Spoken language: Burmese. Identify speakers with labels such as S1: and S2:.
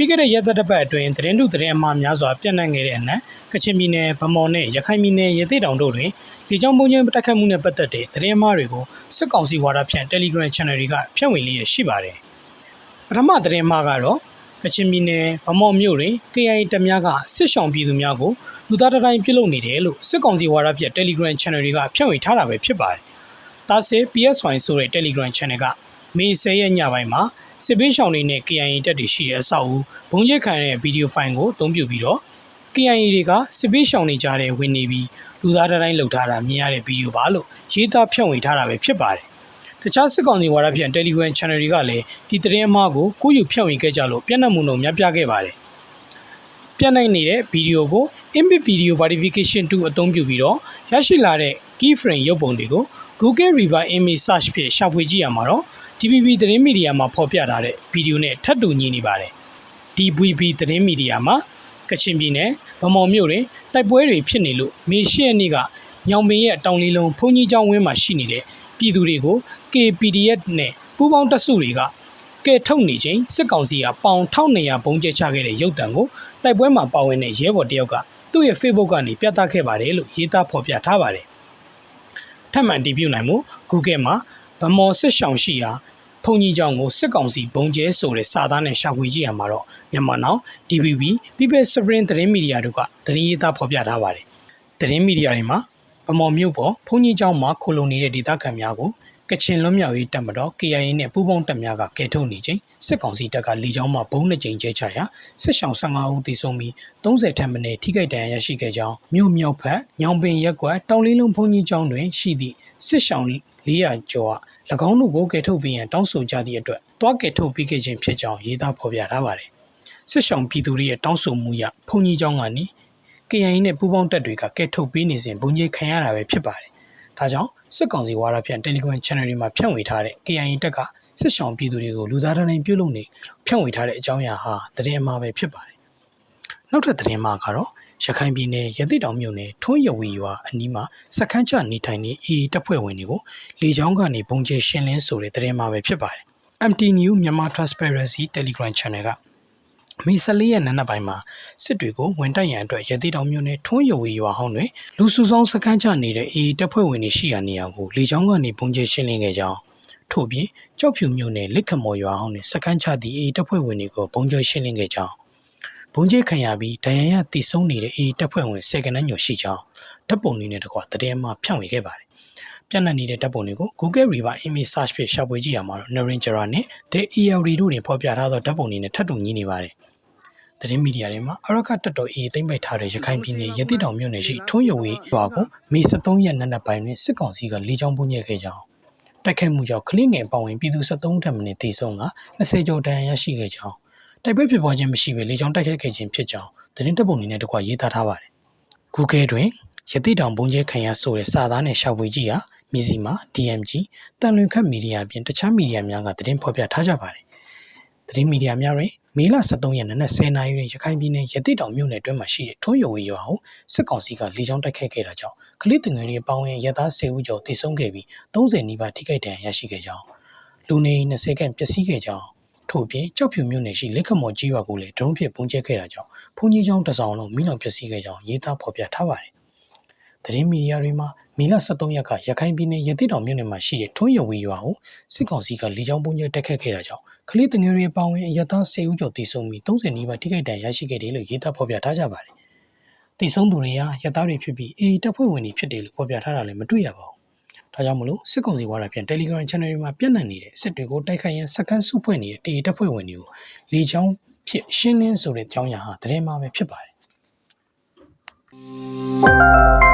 S1: ပြီးခဲ့တဲ့ရက်သတ္တပတ်အတွင်းသတင်းတုသတင်းအမှားများစွာပြန့်နှံ့ခဲ့တဲ့အနက်ကချင်ပြည်နယ်ဗမော်နဲ့ရခိုင်ပြည်နယ်ရသေ့တောင်တို့တွင်ဒီကြောင့်ပုံချင်းတက်ခတ်မှုနဲ့ပတ်သက်တဲ့သတင်းအမှားတွေကိုစစ်ကောင်စီဝါဒဖြန့် Telegram Channel တွေကဖြန့်ဝေလျက်ရှိပါတယ်ပထမသတင်းအမှားကတော့ကချင်ပြည်နယ်ဗမော်မြို့တွင် KIA တပ်များကစစ်ဆောင်ပြည်သူများကိုလူသားတိုင်းပြုတ်လုပ်နေတယ်လို့စစ်ကောင်စီဝါဒဖြန့် Telegram Channel တွေကဖြန့်ဝေထားတာပဲဖြစ်ပါတယ်။ဒါစေ PSY ဆိုတဲ့ Telegram Channel က မေ10ရက်ညပိုင်းမှာစစ်ပေးရှောင်းတွေနဲ့ KIA တပ်တွေရှိတဲ့အဆောက်အဦဘုံကျက်ခံတဲ့ဗီဒီယိုဖိုင်ကိုအသုံးပြုပြီးတော့ KIA တွေကစစ်ပေးရှောင်းနေကြတဲ့ဝင်နေပြီးလူသားတိုင်းလှုပ်ထားတာမြင်ရတဲ့ဗီဒီယိုပါလို့ရေးသားဖြန့်ဝေထားတာပဲဖြစ်ပါတယ်။တခြားစစ်ကောင်စီဝါဒဖြန့် Telegram Channel တွေကလည်းဒီသတင်းအမှားကိုကိုယူဖြန့်ဝေခဲ့ကြလို့ပြန့်နှံ့မှုတော့များပြားခဲ့ပါတယ်။ပြန့်နှံ့နေတဲ့ဗီဒီယိုကို Image Video Verification 2အသုံးပြုပြီးတော့ရရှိလာတဲ့ key frame ရုပ်ပုံတွေကို Google River Image Search ဖြင့်ရှာဖွေကြည့်ရမှာတော့ DVB သတင်းမီဒီယာမှာဖော်ပြထားတဲ့ဗီဒီယိုနဲ့ထပ်တူညီနေပါတယ်။ DVB သတင်းမီဒီယာမှာကချင်ပြည်နယ်ဗမော်မြို့တွင်တိုက်ပွဲတွေဖြစ်နေလို့မေရှရက်နေ့ကညောင်ပင်ရဲ့တောင်လီလုံးဘုံကြီးကျောင်းဝင်းမှာရှိနေတဲ့ပြည်သူတွေကို KPDF နဲ့ပူးပေါင်းတပ်စုတွေကကဲထုတ်နေချိန်စစ်ကောင်စီကပေါင်1200ဘုံကျဲချခဲ့တဲ့ရုပ်တံကိုတိုက်ပွဲမှာပါဝင်တဲ့ရဲဘော်တယောက်ကသူ့ရဲ့ Facebook ကနေပြသခဲ့ပါတယ်လို့ရေးသားဖော်ပြထားပါတယ်။ထပ်မံတည်ပြုနိုင်မှု Google မှာ ဗမော်စစ်ဆောင်ရှိရာဖုန်ကြီးကျောင်းကိုစစ်ကောင်စီဘုံကျဲဆိုတဲ့စာသားနဲ့ရှာဖွေကြည့်ရမှာတော့မြန်မာနောက် DVB People Spring သတင်းမီဒီယာတို့ကသတင်းရေးသားဖော်ပြထားပါတယ်။သတင်းမီဒီယာတွေမှာဗမော်မြို့ပေါ်ဖုန်ကြီးကျောင်းမှာခိုလုံနေတဲ့ဒေသခံများကို ကချင်လွတ်မြောက်ရေးတပ်မတော် KIA နဲ့ပူးပေါင်းတပ်များကကယ်ထုတ်နေချိန်စစ်ကောင်စီတပ်ကလေကြောင်းမှဘုံနှစ်ကြိမ်ကျဲချရာစစ်ဆောင်15ဦးသေဆုံးပြီး30ထပ်မံထိခိုက်ဒဏ်ရာရရှိခဲ့ကြောင်းမြို့မြောက်ဘက်ညောင်ပင်ရက်ကွက်တောင်လေးလုံးဘုံကြီးကျောင်းတွင်ရှိသည့်စစ်ဆောင်400ကျော်က၎င်းတို့ကိုကယ်ထုတ်ပြီးရန်တောင်းဆိုကြသည့်အတွက်တွားကယ်ထုတ်ပြီးခဲ့ခြင်းဖြစ်ကြောင်းရေးသားဖော်ပြထားပါတယ်စစ်ဆောင်ပြည်သူတွေရဲ့တောင်းဆိုမှုအရဘုံကြီးကျောင်းကနေ KIA နဲ့ပူးပေါင်းတပ်တွေကကဲထုတ်ပေးနေစဉ်ဘုံကြီးခံရတာပဲဖြစ်ပါတယ်။ ဒါကြောင့်စစ်ကောင်စီဝါဒဖြန့် Telegram Channel တွေမှာဖြန့်ဝေထားတဲ့ KIA တပ်ကစစ်ဆောင်ပြည်သူတွေကိုလူသားတိုင်းပြုတ်လုံနေဖြန့်ဝေထားတဲ့အကြောင်းအရာဟာသတင်းအမှားပဲဖြစ်ပါတယ်။နောက်ထပ်သတင်းမှာကတော့ရခိုင်ပြည်နယ်ရသေ့တောင်မြို့နယ်ထွန်းရဝီရွာအနီးမှာစခန်းချနေထိုင်နေ AA တပ်ဖွဲ့ဝင်တွေကိုလေကြောင်းကနေဘုံကျဲရှင်းလင်းဆိုတဲ့သတင်းမှာပဲဖြစ်ပါတယ်။ MT New မြန်မာ Transparency Telegram Channel က မေ14ရက်နံနက်ပိုင်းမှာစစ်တွေကိုဝင်တိုက်ရန်အတွက်ရသေးတောင်မြို့နယ်ထွန်းရဝေရွာဟောင်းတွင်လူစုဆောင်စခန်းချနေတဲ့အေးတပ်ဖွဲ့ဝင်တွေရှိရာနေရာကိုလေကြောင်းကနေပုံကျရှင်းလင်းခဲ့ကြောင်းထို့ပြင်ကြောက်ဖြူမြို့နယ်လက်ခမော်ရွာဟောင်းတွင်စခန်းချသည့်အေးတပ်ဖွဲ့ဝင်တွေကိုပုံကျရှင်းလင်းခဲ့ကြောင်းဘုံကျခံရပြီးဒဏ်ရာရတည်ဆုံးနေတဲ့အေးတပ်ဖွဲ့ဝင်စေကနန်းညိုရှိကြောင်းတပ်ပုံတွေနဲ့တကွာတည်င်းမှဖြန့်ဝေခဲ့ပါတယ် ပြန့်နှံ့နေတဲ့တပ်ပုံတွေကို Google River Image Search ဖြင့်ရှာဖွေကြည့်ရမှာတော့ Narendra နဲ့ The ELD တို့တွင်ဖော်ပြထားသောဓာတ်ပုံတွေနဲ့ထပ်တူညီနေပါတယ်။သတင်းမီဒီယာတွေမှာအရခတက်တော်အေးသိမ့်ပိုက်ထားတဲ့ရခိုင်ပြည်နယ်ရတိတောင်မြို့နယ်ရှိထွန်းရွေရွာကိုမေ23ရက်နေ့နက်ပိုင်းတွင်စစ်ကောင်စီကလေကြောင်းပုံညဲခဲ့ကြောင်းတိုက်ခိုက်မှုကြောင့်ကလင်းငယ်ပောင်ဝင်ပြည်သူ73ထပ်မံတေဆုံးက20ကျော်ဒဏ်ရာရရှိခဲ့ကြောင်းတိုက်ပွဲဖြစ်ပွားခြင်းမရှိဘဲလေကြောင်းတိုက်ခိုက်ခဲ့ခြင်းဖြစ်ကြောင်းသတင်းတပ်ပုံတွေနဲ့တကွရေးသားထားပါတယ်။ Google တွင်ရတိတောင်ဘုံကျဲခံရဆိုတဲ့စာသားနဲ့ရှာဖွေကြည့်ရာ မြစီမှာ DMG တန်လွင်ခတ်မီဒီယာအပြင်တခြားမီဒီယာများကသတင်းဖော်ပြထားကြပါတယ်။သတင်းမီဒီယာများတွင်မေလ23ရက်နေ့10နာရီတွင်ရခိုင်ပြည်နယ်ရတိတောင်မြို့နယ်တွင်းမှာရှိတဲ့ထွန်းရွေရွာကိုစစ်ကောင်စီကလေကြောင်းတိုက်ခိုက်ခဲ့တာကြောင့်ကလေးတင်ငယ်တွေပေါင်းရင်ရသား10ဦးကျော်တိစုံခဲ့ပြီး30နီးပါးထိခိုက်ဒဏ်ရာရရှိခဲ့ကြောင်းလူနေ20ခန့်ပျက်စီးခဲ့ကြောင်းထို့အပြင်ကြောက်ဖြူမြို့နယ်ရှိလက်ခမော်ကြီးရွာကိုလည်းဒရုန်းဖြင့်ပုံကျဲခဲ့တာကြောင့်ဘုံကြီးကျောင်းတစ်ဆောင်လုံးမိလောင်ပျက်စီးခဲ့ကြောင်းရေးသားဖော်ပြထားပါတယ်။ သတင်းမီဒီယာတွေမှာမီလ23ရက်ကရခိုင်ပြည်နယ်ရသေ့တောင်မြို့နယ်မှာရှိတဲ့ထွန်းရဝေရွာကိုစစ်ကောင်စီကလေကြောင်းပုံကျဲတက်ခတ်ခဲ့တာကြောင့်ကလေးတငယ်တွေပေါင်းဝင်အရသား10ဦးကျော်တိစုံပြီး30နီးပါးထိခိုက်ဒဏ်ရာရရှိခဲ့တယ်လို့ရေးသားဖော်ပြထားကြပါတယ်။တိစုံသူတွေဟာရသားတွေဖြစ်ပြီးအေတပ်ဖွဲ့ဝင်တွေဖြစ်တယ်လို့ဖော်ပြထားတာလည်းမတွေ့ရပါဘူး။ဒါကြောင့်မလို့စစ်ကောင်စီဝါဒပြန် Telegram Channel တွေမှာပြန့်နှံ့နေတဲ့စစ်တွေကိုတိုက်ခိုက်ရန်စကန်စုဖွဲ့နေတဲ့တေတပ်ဖွဲ့ဝင်တွေကိုလေကြောင်းဖြစ်ရှင်းလင်းဆိုတဲ့အကြောင်းအရာဟာတရင်မှာပဲဖြစ်ပါတယ်။